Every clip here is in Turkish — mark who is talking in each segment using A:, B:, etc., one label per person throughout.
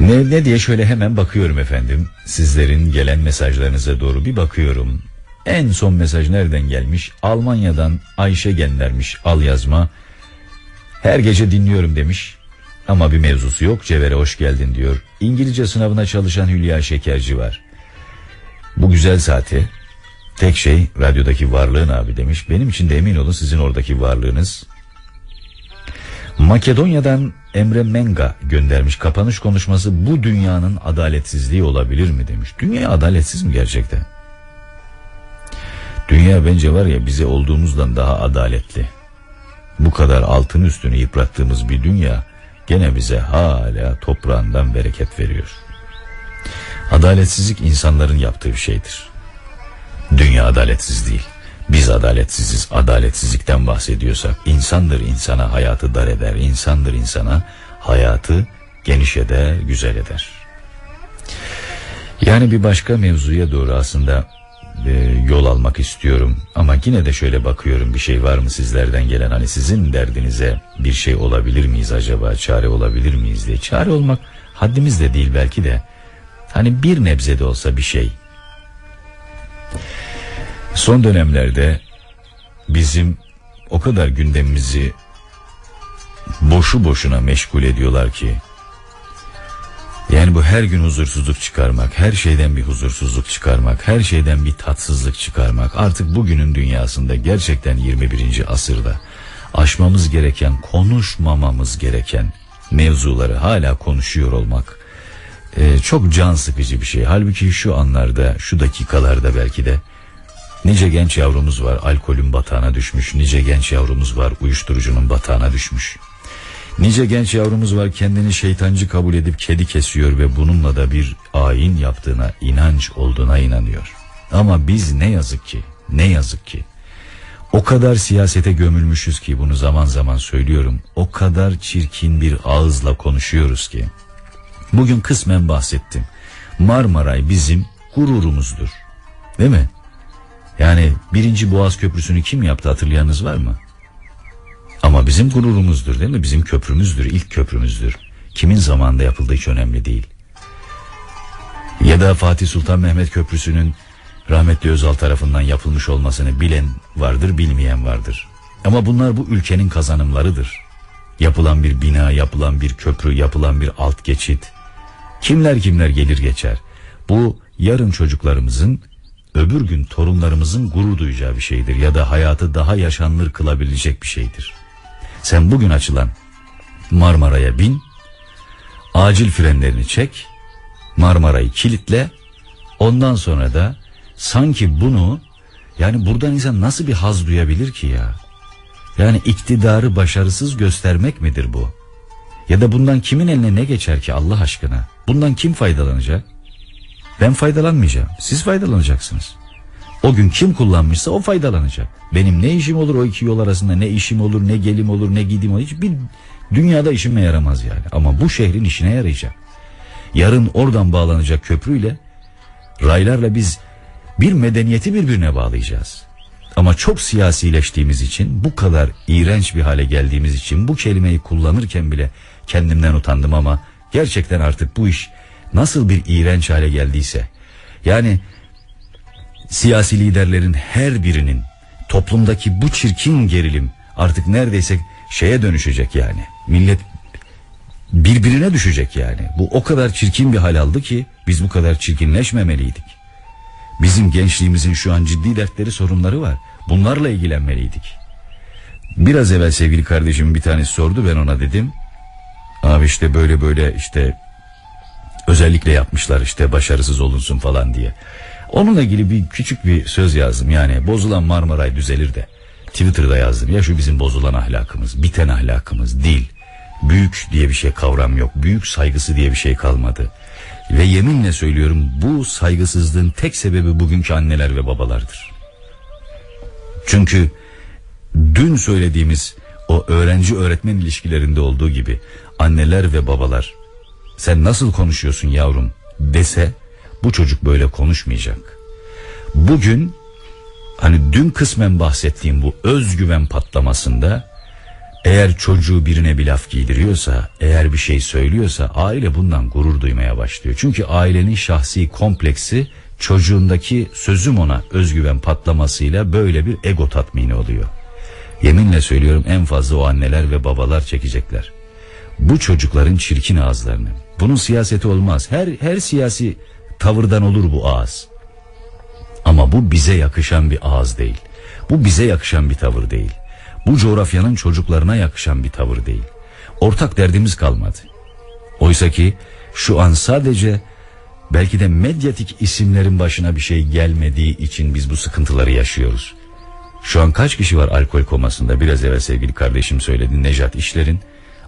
A: Ne, ne diye şöyle hemen bakıyorum efendim. Sizlerin gelen mesajlarınıza doğru bir bakıyorum. En son mesaj nereden gelmiş? Almanya'dan Ayşe göndermiş al yazma. Her gece dinliyorum demiş. Ama bir mevzusu yok. Cevher'e hoş geldin diyor. İngilizce sınavına çalışan Hülya Şekerci var. Bu güzel saati tek şey radyodaki varlığın abi demiş. Benim için de emin olun sizin oradaki varlığınız. Makedonya'dan Emre Menga göndermiş kapanış konuşması bu dünyanın adaletsizliği olabilir mi demiş. Dünya adaletsiz mi gerçekten? Dünya bence var ya bize olduğumuzdan daha adaletli. Bu kadar altın üstünü yıprattığımız bir dünya gene bize hala toprağından bereket veriyor. Adaletsizlik insanların yaptığı bir şeydir. Dünya adaletsiz değil. Biz adaletsiziz. Adaletsizlikten bahsediyorsak insandır insana hayatı dar eder. insandır insana hayatı geniş eder, güzel eder. Yani bir başka mevzuya doğru aslında e, yol almak istiyorum. Ama yine de şöyle bakıyorum bir şey var mı sizlerden gelen hani sizin derdinize bir şey olabilir miyiz acaba çare olabilir miyiz diye. Çare olmak haddimiz de değil belki de hani bir nebze de olsa bir şey. Son dönemlerde bizim o kadar gündemimizi boşu boşuna meşgul ediyorlar ki yani bu her gün huzursuzluk çıkarmak, her şeyden bir huzursuzluk çıkarmak, her şeyden bir tatsızlık çıkarmak artık bugünün dünyasında gerçekten 21. asırda aşmamız gereken, konuşmamamız gereken mevzuları hala konuşuyor olmak e, çok can sıkıcı bir şey. Halbuki şu anlarda, şu dakikalarda belki de nice genç yavrumuz var alkolün batağına düşmüş, nice genç yavrumuz var uyuşturucunun batağına düşmüş. Nice genç yavrumuz var kendini şeytancı kabul edip kedi kesiyor ve bununla da bir ayin yaptığına, inanç olduğuna inanıyor. Ama biz ne yazık ki, ne yazık ki o kadar siyasete gömülmüşüz ki bunu zaman zaman söylüyorum. O kadar çirkin bir ağızla konuşuyoruz ki. Bugün kısmen bahsettim. Marmaray bizim gururumuzdur. Değil mi? Yani birinci Boğaz Köprüsü'nü kim yaptı hatırlayanınız var mı? Ama bizim gururumuzdur değil mi? Bizim köprümüzdür, ilk köprümüzdür. Kimin zamanında yapıldığı hiç önemli değil. Ya da Fatih Sultan Mehmet Köprüsü'nün rahmetli Özal tarafından yapılmış olmasını bilen vardır, bilmeyen vardır. Ama bunlar bu ülkenin kazanımlarıdır. Yapılan bir bina, yapılan bir köprü, yapılan bir alt geçit. Kimler kimler gelir geçer. Bu yarın çocuklarımızın, öbür gün torunlarımızın gurur duyacağı bir şeydir ya da hayatı daha yaşanılır kılabilecek bir şeydir. Sen bugün açılan Marmara'ya bin, acil frenlerini çek, Marmara'yı kilitle, ondan sonra da sanki bunu yani buradan insan nasıl bir haz duyabilir ki ya? Yani iktidarı başarısız göstermek midir bu? Ya da bundan kimin eline ne geçer ki Allah aşkına? Bundan kim faydalanacak? Ben faydalanmayacağım. Siz faydalanacaksınız. O gün kim kullanmışsa o faydalanacak. Benim ne işim olur o iki yol arasında ne işim olur ne gelim olur ne gidim olur. Hiçbir dünyada işime yaramaz yani. Ama bu şehrin işine yarayacak. Yarın oradan bağlanacak köprüyle raylarla biz bir medeniyeti birbirine bağlayacağız. Ama çok siyasileştiğimiz için bu kadar iğrenç bir hale geldiğimiz için bu kelimeyi kullanırken bile kendimden utandım ama gerçekten artık bu iş nasıl bir iğrenç hale geldiyse yani siyasi liderlerin her birinin toplumdaki bu çirkin gerilim artık neredeyse şeye dönüşecek yani. Millet birbirine düşecek yani. Bu o kadar çirkin bir hal aldı ki biz bu kadar çirkinleşmemeliydik. Bizim gençliğimizin şu an ciddi dertleri sorunları var. Bunlarla ilgilenmeliydik. Biraz evvel sevgili kardeşim bir tanesi sordu ben ona dedim. Abi işte böyle böyle işte özellikle yapmışlar işte başarısız olunsun falan diye. Onunla ilgili bir küçük bir söz yazdım yani bozulan Marmaray düzelir de. Twitter'da yazdım ya şu bizim bozulan ahlakımız, biten ahlakımız değil. Büyük diye bir şey kavram yok. Büyük saygısı diye bir şey kalmadı. Ve yeminle söylüyorum bu saygısızlığın tek sebebi bugünkü anneler ve babalardır. Çünkü dün söylediğimiz o öğrenci öğretmen ilişkilerinde olduğu gibi anneler ve babalar sen nasıl konuşuyorsun yavrum dese bu çocuk böyle konuşmayacak. Bugün hani dün kısmen bahsettiğim bu özgüven patlamasında Eğer çocuğu birine bir laf giydiriyorsa, eğer bir şey söylüyorsa aile bundan gurur duymaya başlıyor. Çünkü ailenin şahsi kompleksi çocuğundaki sözüm ona özgüven patlamasıyla böyle bir ego tatmini oluyor. Yeminle söylüyorum en fazla o anneler ve babalar çekecekler. Bu çocukların çirkin ağızlarını. Bunun siyaseti olmaz. Her her siyasi tavırdan olur bu ağız. Ama bu bize yakışan bir ağız değil. Bu bize yakışan bir tavır değil. Bu coğrafyanın çocuklarına yakışan bir tavır değil. Ortak derdimiz kalmadı. Oysa ki şu an sadece belki de medyatik isimlerin başına bir şey gelmediği için biz bu sıkıntıları yaşıyoruz. Şu an kaç kişi var alkol komasında? Biraz evvel sevgili kardeşim söyledi. Nejat İşler'in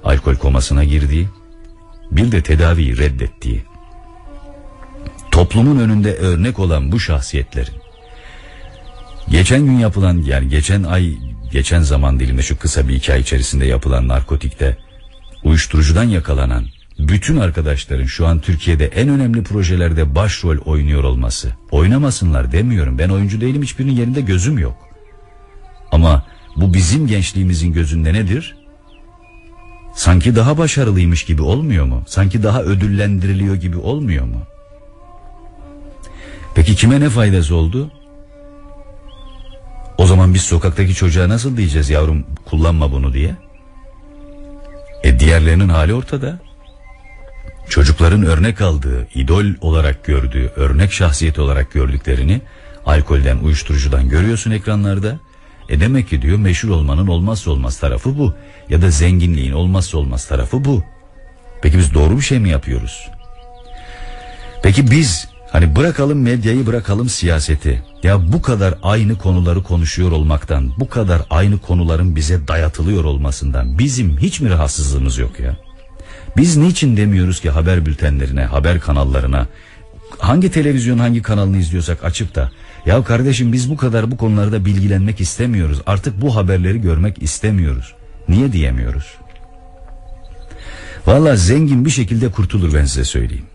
A: alkol komasına girdiği, bir de tedaviyi reddettiği. Toplumun önünde örnek olan bu şahsiyetlerin geçen gün yapılan yani geçen ay geçen zaman diliminde şu kısa bir iki ay içerisinde yapılan narkotikte uyuşturucudan yakalanan bütün arkadaşların şu an Türkiye'de en önemli projelerde başrol oynuyor olması. Oynamasınlar demiyorum. Ben oyuncu değilim hiçbirinin yerinde gözüm yok. Ama bu bizim gençliğimizin gözünde nedir? Sanki daha başarılıymış gibi olmuyor mu? Sanki daha ödüllendiriliyor gibi olmuyor mu? Peki kime ne faydası oldu? O zaman biz sokaktaki çocuğa nasıl diyeceğiz yavrum kullanma bunu diye? E diğerlerinin hali ortada. Çocukların örnek aldığı, idol olarak gördüğü, örnek şahsiyet olarak gördüklerini alkolden, uyuşturucudan görüyorsun ekranlarda. E demek ki diyor meşhur olmanın olmazsa olmaz tarafı bu. Ya da zenginliğin olmazsa olmaz tarafı bu. Peki biz doğru bir şey mi yapıyoruz? Peki biz hani bırakalım medyayı bırakalım siyaseti. Ya bu kadar aynı konuları konuşuyor olmaktan, bu kadar aynı konuların bize dayatılıyor olmasından bizim hiç mi rahatsızlığımız yok ya? Biz niçin demiyoruz ki haber bültenlerine, haber kanallarına, hangi televizyon hangi kanalını izliyorsak açıp da ya kardeşim biz bu kadar bu konularda bilgilenmek istemiyoruz. Artık bu haberleri görmek istemiyoruz. Niye diyemiyoruz? Valla zengin bir şekilde kurtulur ben size söyleyeyim.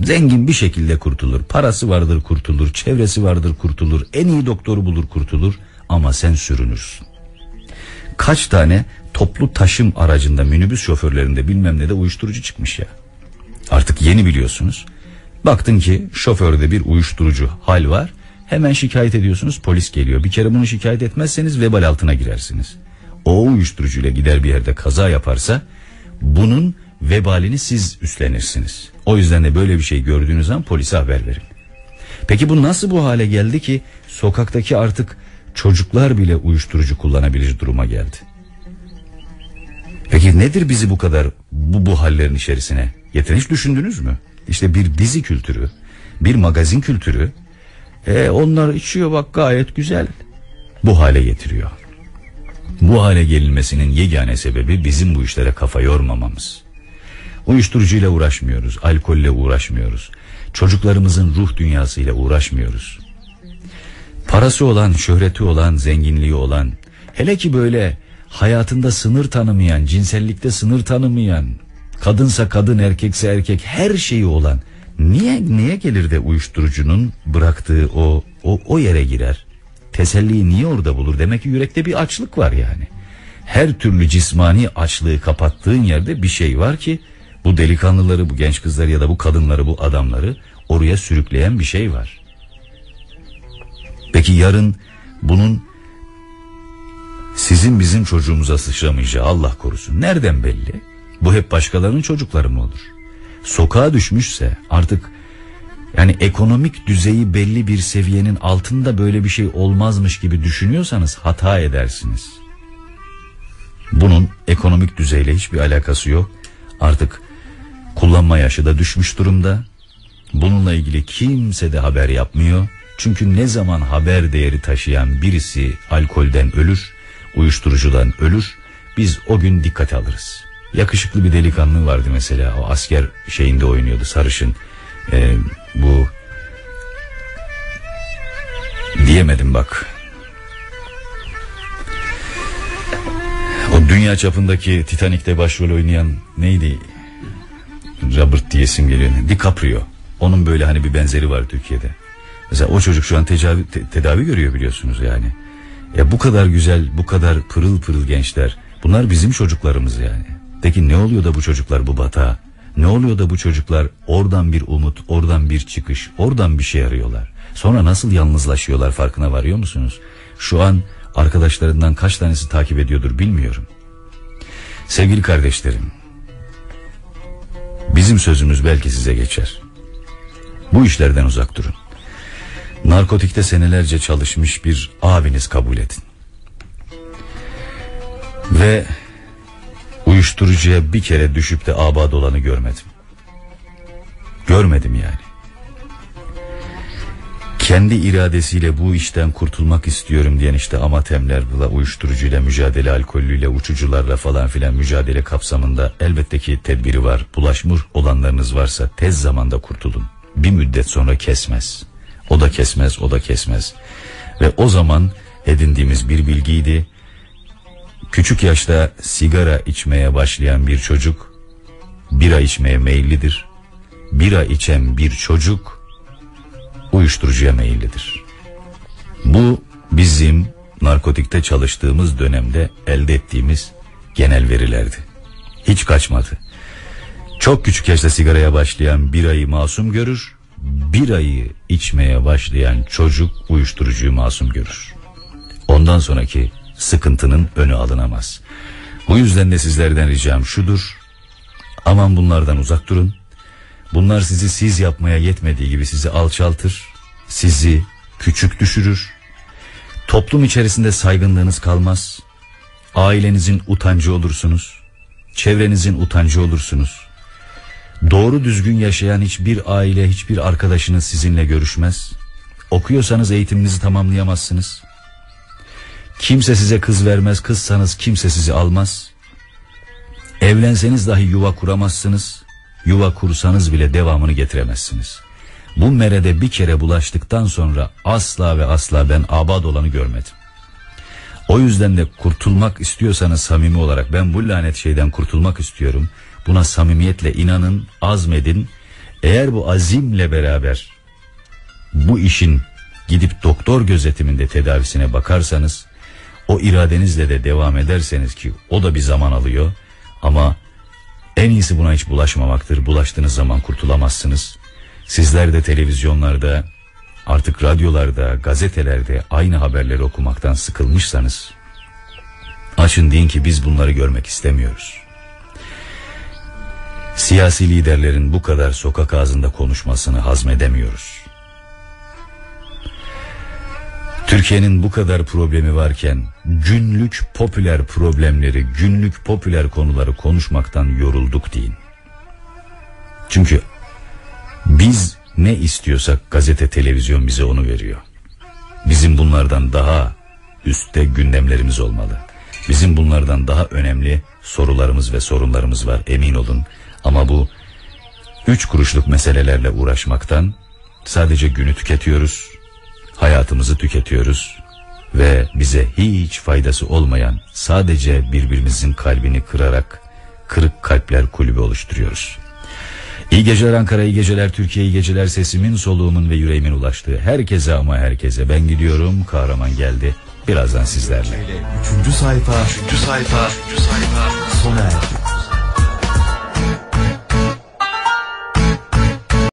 A: Zengin bir şekilde kurtulur. Parası vardır kurtulur. Çevresi vardır kurtulur. En iyi doktoru bulur kurtulur. Ama sen sürünürsün. Kaç tane toplu taşım aracında minibüs şoförlerinde bilmem ne de uyuşturucu çıkmış ya. Artık yeni biliyorsunuz. Baktın ki şoförde bir uyuşturucu hal var. Hemen şikayet ediyorsunuz polis geliyor. Bir kere bunu şikayet etmezseniz vebal altına girersiniz. O uyuşturucuyla gider bir yerde kaza yaparsa bunun vebalini siz üstlenirsiniz. O yüzden de böyle bir şey gördüğünüz zaman polise haber verin. Peki bu nasıl bu hale geldi ki sokaktaki artık çocuklar bile uyuşturucu kullanabilir duruma geldi? Peki nedir bizi bu kadar bu, bu hallerin içerisine getiren hiç düşündünüz mü? İşte bir dizi kültürü, bir magazin kültürü, e, onlar içiyor bak gayet güzel. Bu hale getiriyor. Bu hale gelinmesinin yegane sebebi bizim bu işlere kafa yormamamız. Uyuşturucuyla uğraşmıyoruz, alkolle uğraşmıyoruz. Çocuklarımızın ruh dünyasıyla uğraşmıyoruz. Parası olan, şöhreti olan, zenginliği olan, hele ki böyle hayatında sınır tanımayan, cinsellikte sınır tanımayan, kadınsa kadın, erkekse erkek her şeyi olan niye niye gelir de uyuşturucunun bıraktığı o o o yere girer? Teselliyi niye orada bulur? Demek ki yürekte bir açlık var yani. Her türlü cismani açlığı kapattığın yerde bir şey var ki bu delikanlıları, bu genç kızları ya da bu kadınları, bu adamları oraya sürükleyen bir şey var. Peki yarın bunun sizin bizim çocuğumuza sıçramayacağı Allah korusun. Nereden belli? Bu hep başkalarının çocukları mı olur? Sokağa düşmüşse artık yani ekonomik düzeyi belli bir seviyenin altında böyle bir şey olmazmış gibi düşünüyorsanız hata edersiniz. Bunun ekonomik düzeyle hiçbir alakası yok. Artık kullanma yaşı da düşmüş durumda. Bununla ilgili kimse de haber yapmıyor. Çünkü ne zaman haber değeri taşıyan birisi alkolden ölür, uyuşturucudan ölür, biz o gün dikkat alırız. Yakışıklı bir delikanlı vardı mesela o asker şeyinde oynuyordu sarışın. Ee, bu diyemedim bak. O dünya çapındaki Titanic'te başrol oynayan neydi? Robert diyesim geliyor. DiCaprio. Onun böyle hani bir benzeri var Türkiye'de. Mesela o çocuk şu an tedavi, te- tedavi görüyor biliyorsunuz yani. Ya bu kadar güzel, bu kadar pırıl pırıl gençler Bunlar bizim çocuklarımız yani. Peki ne oluyor da bu çocuklar bu batağa? Ne oluyor da bu çocuklar oradan bir umut, oradan bir çıkış, oradan bir şey arıyorlar? Sonra nasıl yalnızlaşıyorlar farkına varıyor musunuz? Şu an arkadaşlarından kaç tanesi takip ediyordur bilmiyorum. Sevgili kardeşlerim, bizim sözümüz belki size geçer. Bu işlerden uzak durun. Narkotikte senelerce çalışmış bir abiniz kabul edin. Ve uyuşturucuya bir kere düşüp de abad olanı görmedim. Görmedim yani. Kendi iradesiyle bu işten kurtulmak istiyorum diyen işte amatemler, uyuşturucuyla mücadele, alkollüyle, uçucularla falan filan mücadele kapsamında elbette ki tedbiri var. Bulaşmış olanlarınız varsa tez zamanda kurtulun. Bir müddet sonra kesmez. O da kesmez, o da kesmez. Ve o zaman edindiğimiz bir bilgiydi. Küçük yaşta sigara içmeye başlayan bir çocuk bira içmeye meyillidir. Bira içen bir çocuk uyuşturucuya meyillidir. Bu bizim narkotikte çalıştığımız dönemde elde ettiğimiz genel verilerdi. Hiç kaçmadı. Çok küçük yaşta sigaraya başlayan birayı masum görür, birayı içmeye başlayan çocuk uyuşturucuyu masum görür. Ondan sonraki sıkıntının önü alınamaz. Bu yüzden de sizlerden ricam şudur. Aman bunlardan uzak durun. Bunlar sizi siz yapmaya yetmediği gibi sizi alçaltır, sizi küçük düşürür. Toplum içerisinde saygınlığınız kalmaz. Ailenizin utancı olursunuz. Çevrenizin utancı olursunuz. Doğru düzgün yaşayan hiçbir aile, hiçbir arkadaşınız sizinle görüşmez. Okuyorsanız eğitiminizi tamamlayamazsınız. Kimse size kız vermez, kızsanız kimse sizi almaz. Evlenseniz dahi yuva kuramazsınız. Yuva kursanız bile devamını getiremezsiniz. Bu merede bir kere bulaştıktan sonra asla ve asla ben abad olanı görmedim. O yüzden de kurtulmak istiyorsanız samimi olarak ben bu lanet şeyden kurtulmak istiyorum. Buna samimiyetle inanın, azmedin. Eğer bu azimle beraber bu işin gidip doktor gözetiminde tedavisine bakarsanız o iradenizle de devam ederseniz ki o da bir zaman alıyor ama en iyisi buna hiç bulaşmamaktır. Bulaştığınız zaman kurtulamazsınız. Sizler de televizyonlarda, artık radyolarda, gazetelerde aynı haberleri okumaktan sıkılmışsanız açın deyin ki biz bunları görmek istemiyoruz. Siyasi liderlerin bu kadar sokak ağzında konuşmasını hazmedemiyoruz. Türkiye'nin bu kadar problemi varken günlük popüler problemleri, günlük popüler konuları konuşmaktan yorulduk deyin. Çünkü biz ne istiyorsak gazete, televizyon bize onu veriyor. Bizim bunlardan daha üstte gündemlerimiz olmalı. Bizim bunlardan daha önemli sorularımız ve sorunlarımız var emin olun. Ama bu üç kuruşluk meselelerle uğraşmaktan sadece günü tüketiyoruz, hayatımızı tüketiyoruz ve bize hiç faydası olmayan sadece birbirimizin kalbini kırarak kırık kalpler kulübü oluşturuyoruz. İyi geceler Ankara, iyi geceler Türkiye, iyi geceler sesimin, soluğumun ve yüreğimin ulaştığı herkese ama herkese. Ben gidiyorum, kahraman geldi. Birazdan sizlerle.
B: Üçüncü sayfa, üçüncü sayfa, üçüncü sayfa sona erdi.